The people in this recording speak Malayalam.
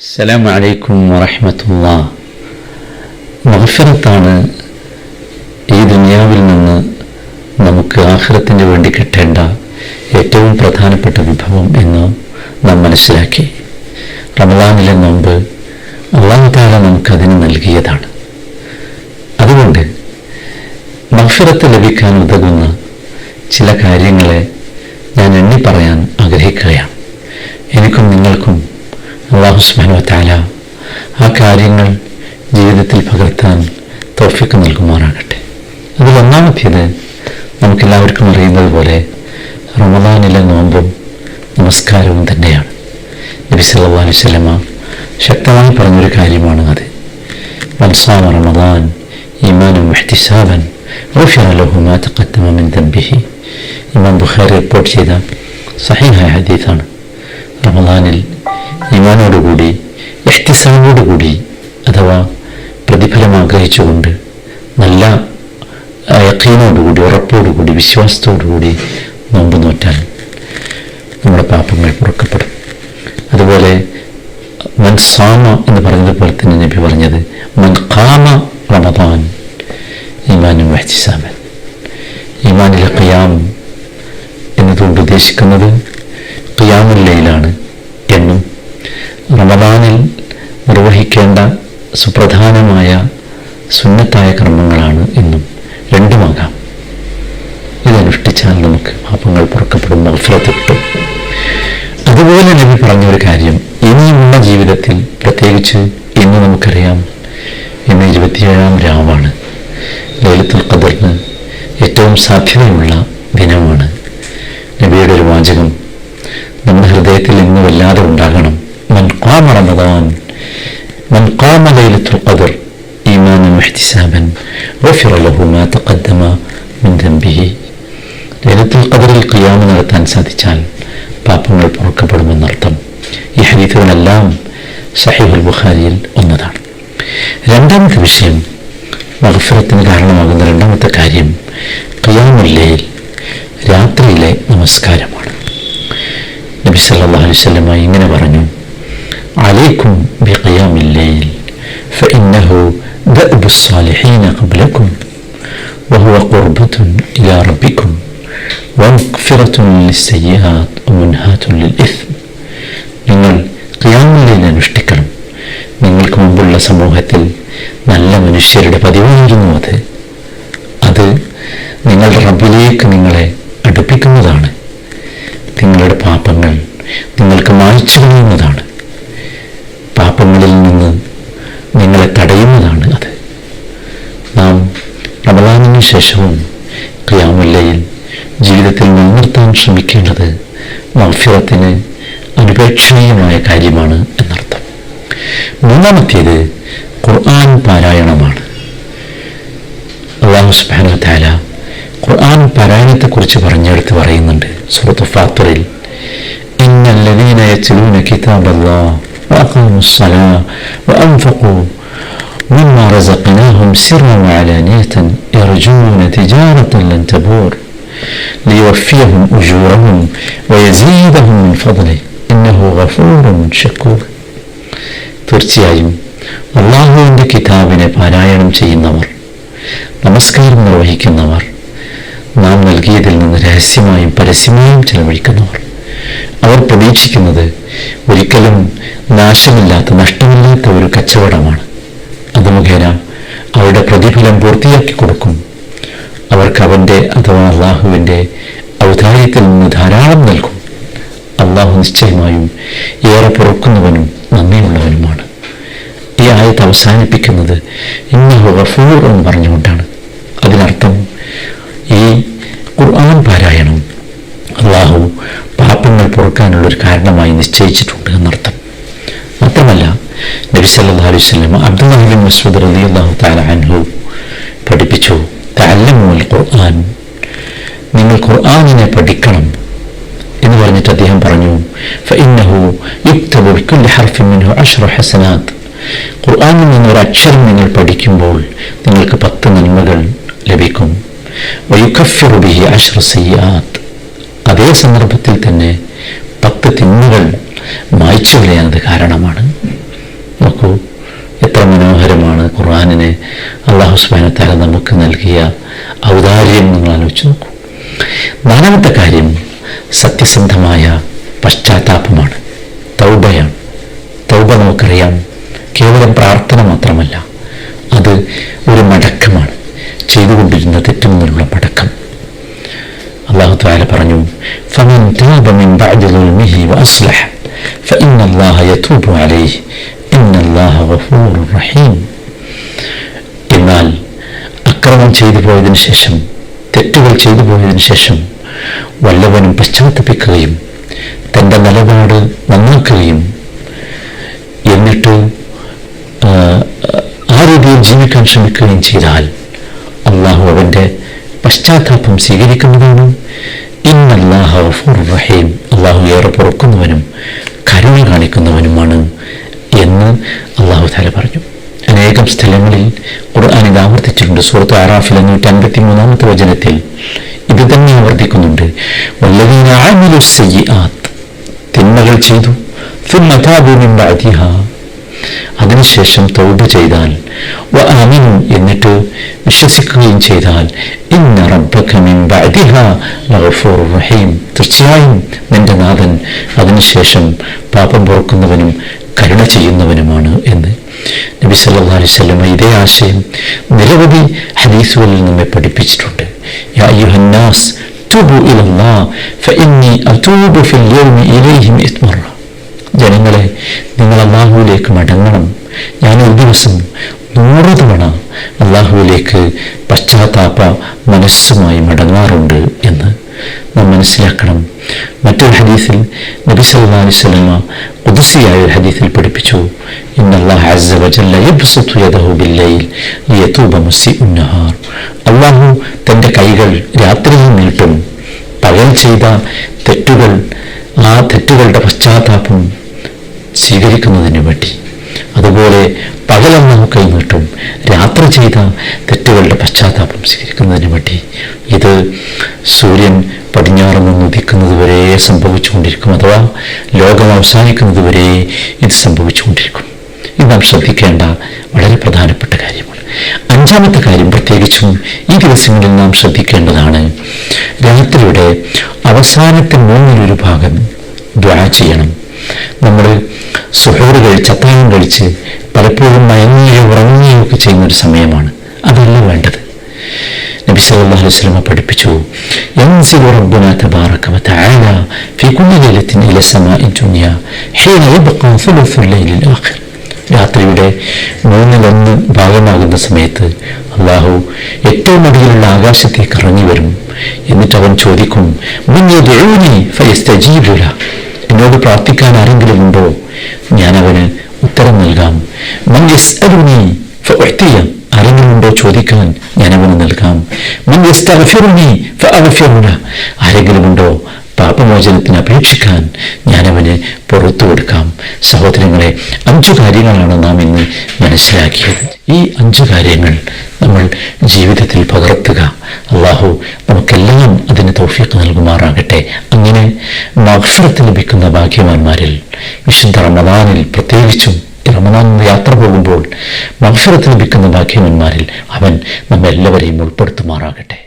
അസ്സലാം വലൈക്കും വറഹമത്തുള്ള. മഹഫിറത്താണ് ഈ ദുനിയാവിൽ നിന്ന് നമുക്ക് ആഹ്റത്തിന് വേണ്ടി കിട്ടേണ്ട ഏറ്റവും പ്രധാനപ്പെട്ട വിഭവം എന്ന് നാം മനസ്സിലാക്കി. റമദാനിലെ നോമ്പ് അള്ളാഹു താല നമുക്കതിന് നൽകിയതാണ്. അതുകൊണ്ട് മഹഫിറത്ത് ലഭിക്കാൻ ഉതകുന്ന ചില കാര്യങ്ങളെ അള്ളാഹു സുബാനോ താല ആ കാര്യങ്ങൾ ജീവിതത്തിൽ പകർത്താൻ തോഫിക്ക് നൽകുമാറാകട്ടെ. അതിൽ ഒന്നാമത്തേത് നമുക്കെല്ലാവർക്കും അറിയുന്നത് പോലെ റമദാനിലെ നോമ്പും നമസ്കാരവും തന്നെയാണ്. നബി സല്ലാ അലുസല്ലമ്മ ശക്തമായി പറഞ്ഞൊരു കാര്യമാണ് അത് മനസ്സാമ റമദാൻ ഇമാനും മെഹ്തിസാബൻ തബ്ബിഹി ഇമാം ബുഖാരി റിപ്പോർട്ട് ചെയ്ത സഹിഹായ ഹദീസാണ്. റമദാനിൽ ഈമാനോടുകൂടി എഹ്തിസാമോടുകൂടി അഥവാ പ്രതിഫലം ആഗ്രഹിച്ചുകൊണ്ട് നല്ല യക്കീനോടുകൂടി ഉറപ്പോടുകൂടി വിശ്വാസത്തോടുകൂടി നോമ്പ് നോറ്റാൽ നമ്മുടെ പാപങ്ങൾ പുറക്കപ്പെടും അതുപോലെ മൻ സാമ എന്ന് പറഞ്ഞതുപോലെ തന്നെ നബി പറഞ്ഞത് മൻ കാമ റമദാൻ ഇമാനും വഹ്തിസാമൻ. ഇമാനിലെ ഖിയാം എന്നതുകൊണ്ട് ഉദ്ദേശിക്കുന്നത് ഖിയാമുല്ലയിലാണ് എന്നും റമദാനിൽ നിർവഹിക്കേണ്ട സുപ്രധാനമായ സുന്നത്തായ കർമ്മങ്ങളാണ് എന്നും രണ്ടുമാകാം. ഇതനുഷ്ഠിച്ചാൽ നമുക്ക് പാപങ്ങൾ പുറക്കപ്പെടും മത്സരത്തിൽ കിട്ടും. അതുപോലെ നബി പറഞ്ഞൊരു കാര്യം ഇനിയുള്ള ജീവിതത്തിൽ പ്രത്യേകിച്ച് ഇന്ന് നമുക്കറിയാം ഇന്ന് ഇരുപത്തിയേഴാം രാവാണ്. ലളിത്തുൽ ഖദറിന് ഏറ്റവും സാധ്യതയുള്ള ദിനമാണ് നബിയുടെ ഒരു വാചകം. നമ്മുടെ ഹൃദയത്തിൽ ഇന്ന് വല്ലാതെ ഉണ്ടാകണം. മൻ ഖാമ റമദാൻ മൻ ഖാമ ലൈലത്തുൽ ഖദർ ഈമാനൻ വഹ്തിസാബൻ ഗഫിറ ലഹു മാ തഖദ്ദമ മിൻ ദംബിഹി ലൈലത്തുൽ ഖദറിൽ ഖിയാമ നടത്താൻ സാധിച്ചാൽ പാപങ്ങൾ പൊറുക്കപ്പെടുമെന്നർത്ഥം ഈ ഹദീസുകളെല്ലാം സഹീഹുൽ ബുഖാരിയിൽ ഒന്നതാണ് രണ്ടാമത്തെ വിഷയം മഹഫിറത്തിന് കാരണമാകുന്ന രണ്ടാമത്തെ കാര്യം ഖിയാമുല്ലയിൽ രാത്രിയിലെ നമസ്കാരമാണ് നബി സല്ലല്ലാഹു അലൈഹി വസല്ലമ ഇങ്ങനെ പറഞ്ഞു അലൈക്കും ബിഖിയാമിൽ ലൈൽ فإنه دأب الصالحين قبلكم وهو قربة إلى ربكم ومغفرة للسيئات ومنهاة للإثم നിങ്ങൾ ഖിയാമുല്ലയിൽ അനുഷ്ഠിക്കണം നിങ്ങൾക്ക് മുമ്പുള്ള സമൂഹത്തിൽ നല്ല മനുഷ്യരുടെ പതിവായിരുന്നു അത് അത് നിങ്ങളുടെ റബ്ബിലേക്ക് നിങ്ങളെ അടുപ്പിക്കുന്നതാണ് നിങ്ങളുടെ പാപങ്ങൾ നിങ്ങൾക്ക് മായ്ച്ചു കളയുന്നതാണ് ശേഷവും ക്രിയാമുല്ലയിൽ ജീവിതത്തിൽ നിലനിർത്താൻ ശ്രമിക്കേണ്ടത് മഫിറത്തിന് അനുപേക്ഷണീയമായ കാര്യമാണ് എന്നർത്ഥം മൂന്നാമത്തേത് ഖുർആൻ പാരായണമാണ് അള്ളാഹു സുബ്ഹാനഹു തആല ഖുർആൻ പാരായണത്തെക്കുറിച്ച് പറഞ്ഞെടുത്ത് പറയുന്നുണ്ട് സൂറത്ത് ഫാത്തിറിൽ إن الذين يتلون كتاب الله وأقاموا الصلاة وأنفقوا مما رزقناهم سرا وعلانية يرجون تجارة لن تبور ليوفيهم أجورهم ويزيدهم من فضله إنه غفور شكور തീർച്ചയായും അള്ളാഹുവിൻ്റെ കിതാബിനെ പാരായണം ചെയ്യുന്നവർ നമസ്കാരം നിർവഹിക്കുന്നവർ നാം നൽകിയതിൽ നിന്ന് രഹസ്യമായും പരസ്യമായും ചെലവഴിക്കുന്നവർ അവർ പ്രതീക്ഷിക്കുന്നത് ഒരിക്കലും നാശമില്ലാത്ത നഷ്ടമില്ലാത്ത ഒരു കച്ചവടമാണ് അത് മുഖേന അവരുടെ പ്രതിഫലം പൂർത്തിയാക്കി കൊടുക്കും. അവർക്ക് അവന്റെ അഥവാ അള്ളാഹുവിന്റെ ഔദാര്യത്തിൽ നിന്ന് ധാരാളം നൽകും. അള്ളാഹു നിശ്ചയമായും ഏറെ പുറക്കുന്നവനും നന്ദിയുള്ളവനുമാണ് ഈ ആയത്ത് അവസാനിപ്പിക്കുന്നത് ഇന്നഹു ഗഫൂർ എന്ന് പറഞ്ഞുകൊണ്ടാണ്. അതിനർത്ഥം ഈ ഖുർആൻ പാരായണം അള്ളാഹു പാപങ്ങൾ പുറക്കാനുള്ളൊരു കാരണമായി നിശ്ചയിച്ചിട്ടുണ്ട് എന്നർത്ഥം. നബി സല്ലല്ലാഹു അലൈഹി വസല്ലം മസൂദ് മസ്ഊദ് റളിയല്ലാഹു തആല അൻഹു പഠിപ്പിച്ചു തഅല്ലമുൽ ഖുർആൻ. നിങ്ങൾ ഖുർആാനിനെ പഠിക്കണം എന്ന് പറഞ്ഞിട്ട് അദ്ദേഹം പറഞ്ഞു ഫഇന്നഹു യുക്തബു ബികുല്ലി ഹർഫിൻ മിൻഹു അശ്റു ഹസനാത്ത്. ഖുർആനിൽ നിന്ന് ഒരു അക്ഷരം നിങ്ങൾ പഠിക്കുമ്പോൾ നിങ്ങൾക്ക് പത്ത് നന്മകൾ ലഭിക്കും. വയുക്കഫിറു ബിഹി അശ്റു സയ്യാത്ത്. അതേ സന്ദർഭത്തിൽ തന്നെ പത്ത് തിന്മകൾ മായ്ച്ചു കളയാനത് കാരണമാണ്. സുബാനത്താല നമുക്ക് നൽകിയ ഔദാര്യം നിങ്ങൾ ആലോചിച്ച് നോക്കൂ. നാലാമത്തെ കാര്യം സത്യസന്ധമായ പശ്ചാത്താപമാണ്. തൗബയാണ്. തൗബ നമുക്കറിയാം. കേവലം പ്രാർത്ഥന മാത്രമല്ല അത് ഒരു മടക്കമാണ്. ചെയ്തുകൊണ്ടിരുന്ന തെറ്റിൽ നിന്നുള്ള മടക്കം. അള്ളാഹു താല പറഞ്ഞു ഫമൻ മിൻ ബഅദി അല്ലാഹ യതൂബു അലൈഹി റഹീം. ചെയ്തു പോയതിനു ശേഷം തെറ്റുകൾ ചെയ്തു പോയതിനു ശേഷം വല്ലവനും പശ്ചാത്തപിക്കുകയും തന്റെ നിലപാട് നന്നാക്കുകയും എന്നിട്ട് ആ, രീതിയിൽ ജീവിക്കാൻ ശ്രമിക്കുകയും ചെയ്താൽ അള്ളാഹു അവന്റെ പശ്ചാത്താപം സ്വീകരിക്കുന്നതാണ്. റഹീം. അള്ളാഹു ഏറെ പൊറുക്കുന്നവനും കരുണ കാണിക്കുന്നവനുമാണ് എന്ന് അള്ളാഹു താല പറഞ്ഞു. അനേകം സ്ഥലങ്ങളിൽ ഖുർആൻ ഇത് ആവർത്തിച്ചിട്ടുണ്ട്. സുഹൃത്ത് ആറാഫിൽ നൂറ്റി അൻപത്തി മൂന്നാമത്തെ വചനത്തിൽ ഇത് തന്നെ ആവർത്തിക്കുന്നുണ്ട്. തിന്മകൾ ചെയ്തു. അതിനുശേഷം തൗബ ചെയ്താൽ എന്നിട്ട് വിശ്വസിക്കുകയും ചെയ്താൽ ഇന്ന തീർച്ചയായും നിന്റെ നാഥൻ അതിനുശേഷം പാപം പുറക്കുന്നവനും കരുണ ചെയ്യുന്നവനുമാണ് എന്ന് നബി സല്ലല്ലാഹു അലൈഹി വസല്ലം ഇതേ ആശയം നിരവധി ഹദീസുകളിൽ നമ്മെ പഠിപ്പിച്ചിട്ടുണ്ട്. ജനങ്ങളെ നിങ്ങൾ അള്ളാഹുവിലേക്ക് മടങ്ങണം. ഞാൻ ഒരു ദിവസം നൂറ് തവണ അള്ളാഹുവിലേക്ക് പശ്ചാത്താപ മനസ്സുമായി മടങ്ങാറുണ്ട് എന്ന് നാം മനസ്സിലാക്കണം. മറ്റൊരു ഹദീസിൽ നബി സല്ലാ അലൈഹി സ്വലമ ഖുദ്സിയായ ഒരു ഹദീസിൽ പഠിപ്പിച്ചു. അള്ളാഹു തന്റെ കൈകൾ രാത്രിയിൽ നീട്ടും. പകൽ ചെയ്ത തെറ്റുകൾ ആ തെറ്റുകളുടെ പശ്ചാത്താപം സ്വീകരിക്കുന്നതിന് വേണ്ടി. അതുപോലെ പകലെന്നും കൈവിട്ടും രാത്രി ചെയ്ത തെറ്റുകളുടെ പശ്ചാത്താപം സ്വീകരിക്കുന്നതിന് വേണ്ടി ഇത് സൂര്യൻ പടിഞ്ഞാറ് നിന്ന് ഉദിക്കുന്നത് വരെ സംഭവിച്ചുകൊണ്ടിരിക്കും അഥവാ ലോകം അവസാനിക്കുന്നത് വരെ ഇത് സംഭവിച്ചുകൊണ്ടിരിക്കും. ഇത് നാം ശ്രദ്ധിക്കേണ്ട വളരെ പ്രധാനപ്പെട്ട കാര്യമാണ്. അഞ്ചാമത്തെ കാര്യം പ്രത്യേകിച്ചും ഈ ദിവസങ്ങളിൽ നാം ശ്രദ്ധിക്കേണ്ടതാണ്. രാത്രിയുടെ അവസാനത്തെ മൂന്നിലൊരു ഭാഗം ദ്വാ ചെയ്യണം. നമ്മൾ സുഹൂർ കഴിച്ച് അത്താഴം കഴിച്ച് പലപ്പോഴും മയങ്ങുകയോ ഉറങ്ങുകയോ ഒക്കെ ചെയ്യുന്നൊരു സമയമാണ്. അതല്ല വേണ്ടത്. നബി സല്ലല്ലാഹു അലൈഹി വസല്ലം പഠിപ്പിച്ചു രാത്രിയുടെ മൂന്നിലൊന്ന് ഭാഗമാകുന്ന സമയത്ത് അള്ളാഹു ഏറ്റവും അടിയിലുള്ള ആകാശത്തേക്ക് ഇറങ്ങി വരും. എന്നിട്ട് അവൻ ചോദിക്കും ഫയസ്തജീബു എന്നോട് പ്രാർത്ഥിക്കാൻ ആരെങ്കിലും ഉണ്ടോ? ഞാൻ അവന് ഉത്തരം നൽകാം. "മൻ അരുണി ഫഉഅ്തിയ." ആരെങ്കിലും ഉണ്ടോ ചോദിക്കാൻ ഞാൻ അവന് നൽകാം. ഉണ്ടോ പാപമോചനത്തിന് അപേക്ഷിക്കാൻ ഞാനവന് പുറത്തു കൊടുക്കാം. സഹോദരങ്ങളെ അഞ്ചു കാര്യങ്ങളാണ് നാം ഇന്ന് മനസ്സിലാക്കിയത്. ഈ അഞ്ചു കാര്യങ്ങൾ നമ്മൾ ജീവിതത്തിൽ പകർത്തുക. മഹ്ഫറത്ത് ലഭിക്കുന്ന ഭാഗ്യവാന്മാരിൽ വിശുദ്ധ റമദാനിൽ പ്രത്യേകിച്ചും റമദാൻ യാത്ര പോകുമ്പോൾ മഹ്ഫറത്ത് ലഭിക്കുന്ന ഭാഗ്യവാന്മാരിൽ അവൻ നമ്മെല്ലാവരെയും ഉൾപ്പെടുത്തുമാറാകട്ടെ.